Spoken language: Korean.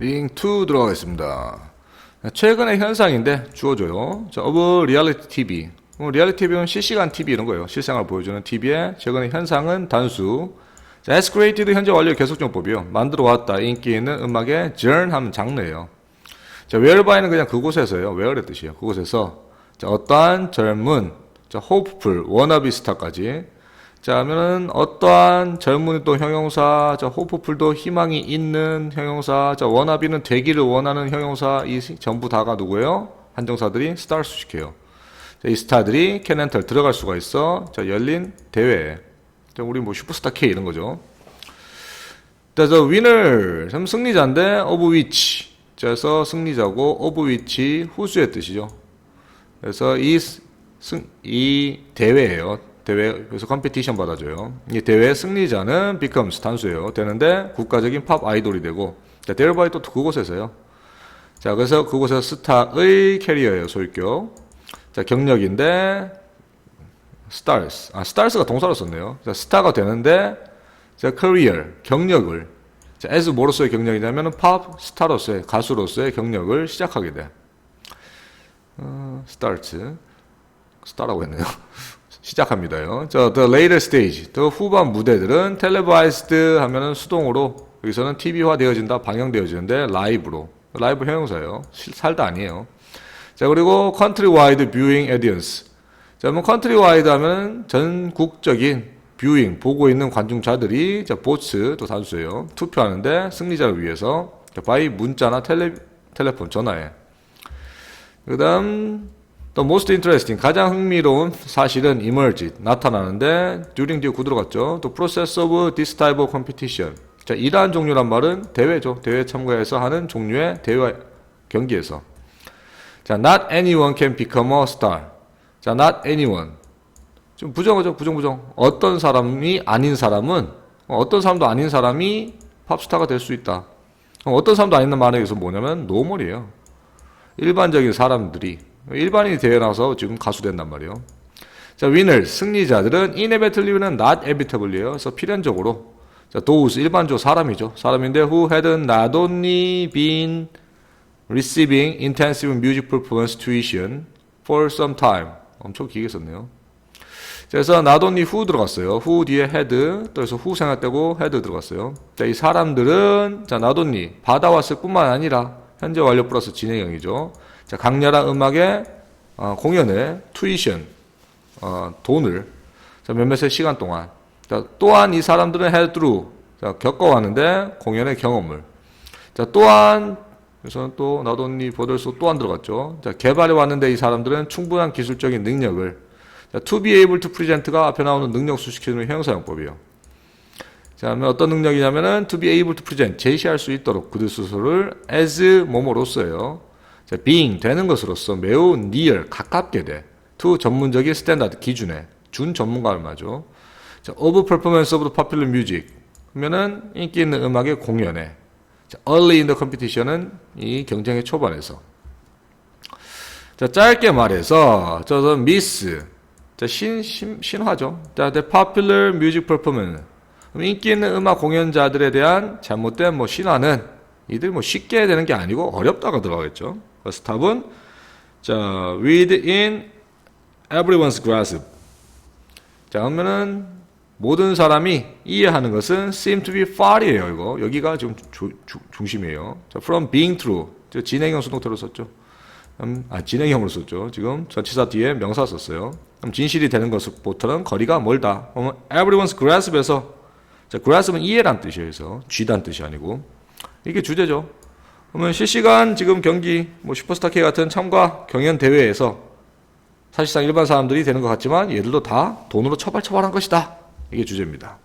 링2 들어가겠습니다. 최근의 현상인데 주어줘요. 자, of reality TV. 뭐 리얼리티 TV는 실시간 TV 이런 거예요. 실생활 보여주는 TV의 최근의 현상은 단수. 자, has created 현재 완료 계속정법이요. 만들어 왔다. 인기 있는 음악의 journ 하면 장르예요. 자, whereby는 그냥 그곳에서예요. where의 뜻이에요. 그곳에서 자, 어떠한 젊은 자, hopeful, wannabe 스타까지 자, 하면은 어떠한 젊은이 또 형용사, 자, hopeful도 희망이 있는 형용사, 자, wannabe는 되기를 원하는 형용사 이 전부 다가 누구예요? 한정사들이 스타를 수식해요. 자, 이 스타들이 캐넨털 들어갈 수가 있어. 자, 열린 대회에. 자, 우리 뭐 슈퍼스타 K 이런 거죠. 자, 저 winner, 참 승리자인데 of which. 자, 그래서 승리자고 of which 후수의 뜻이죠. 그래서 이 승, 이 대회예요. 대회, 그래서 컴피티션 받아줘요. 이 대회 승리자는 becomes 단수예요. 되는데 국가적인 팝 아이돌이 되고, 자, thereby 또 그곳에서요. 자, 그래서 그곳에서 스타의 캐리어예요. 소유격. 자, 경력인데, stars. 아, stars가 동사로 썼네요. 자, 스타가 되는데, 자, career, 경력을. 자, as 뭐로서의 경력이냐면은 팝 스타로서의, 가수로서의 경력을 시작하게 돼. 어, starts. 스타라고 했네요. 시작합니다요. 자, the later stage. 더 후반 무대들은 televised 하면은 수동으로, 여기서는 TV화 되어진다, 방영되어지는데, 라이브로. 라이브 형용사예요. 살다 아니에요. 자, 그리고 countrywide viewing audience. 자, 뭐 countrywide 하면 전국적인 뷰잉, 보고 있는 관중자들이, 자, 보츠, 또 단수예요. 투표하는데 승리자를 위해서, 자, 바이 문자나 텔레, 텔레폰, 전화에. 그 다음, 또 most interesting, 가장 흥미로운 사실은 emerge, 나타나는데, during 뒤에 구들어 갔죠. 또 process of this type of competition. 자, 이러한 종류란 말은 대회죠. 대회 참가해서 하는 종류의 대회 경기에서. 자, not anyone can become a star. 자, not anyone. 좀 부정하죠, 부정, 부정. 어떤 사람이 아닌 사람은, 어떤 사람도 아닌 사람이 팝스타가 될 수 있다. 어떤 사람도 아닌 말에 의해서 뭐냐면, 노멀이에요. 일반적인 사람들이, 일반인이 대회 나와서 지금 가수 된단 말이에요. 자, winner, 승리자들은 inevitably는 not inevitably예요. 그래서 필연적으로. 자, those, 일반적으로 사람이죠. 사람인데, who had not only been receiving intensive music performance tuition for some time. 엄청 길게 썼네요. 그래서 not only who 들어갔어요. who 뒤에 had, 또 해서 who 생각되고 had 들어갔어요. 자, 이 사람들은, 자, not only 받아왔을 뿐만 아니라, 현재 완료 플러스 진행형이죠. 자, 강렬한 음악의 어, 공연에 tuition, 어, 돈을, 자, 몇몇의 시간 동안, 자, 또한 이 사람들은 through, 자, 겪어왔는데, 공연의 경험을. 자, 또한 그래서 또 only 보들소 또한 들어갔죠. 자, 개발해 왔는데 이 사람들은 충분한 기술적인 능력을 자, to be able to present가 앞에 나오는 능력 수식해주는 형용사용법이에요. 자, 어떤 능력이냐면은 to be able to present 제시할 수 있도록 그들 스스로를 as 뭐뭐로서요. 자, being 되는 것으로서 매우 near 가깝게 돼. to 전문적인 스탠다드 기준에 준 전문가를 말죠. 자, of performance of the popular music 그러면은 인기 있는 음악의 공연에 자, early in the competition은 이 경쟁의 초반에서. 자, 짧게 말해서, 저는 miss. 자, 신, 신, 신화죠. 자, the popular music performance. 인기 있는 음악 공연자들에 대한 잘못된 뭐 신화는 이들 뭐 쉽게 되는 게 아니고 어렵다가 들어가겠죠. 답은, 자, within everyone's grasp. 자, 그러면은 모든 사람이 이해하는 것은 seem to be far이에요. 이거 여기가 지금 주, 주, 중심이에요. 자, from being true. 저 진행형 수동태로 썼죠. 음, 아 진행형으로 썼죠. 지금 전치사 뒤에 명사 썼어요. 그럼 진실이 되는 것부터는 거리가 멀다. 그러면 everyone's grasp에서 자, grasp은 이해란 뜻이에요. 그래서 쥐단 뜻이 아니고 이게 주제죠. 그러면 실시간 지금 경기 뭐 슈퍼스타 K 같은 참가 경연 대회에서 사실상 일반 사람들이 되는 것 같지만 얘들도 다 돈으로 처발처발한 것이다. 이게 주제입니다.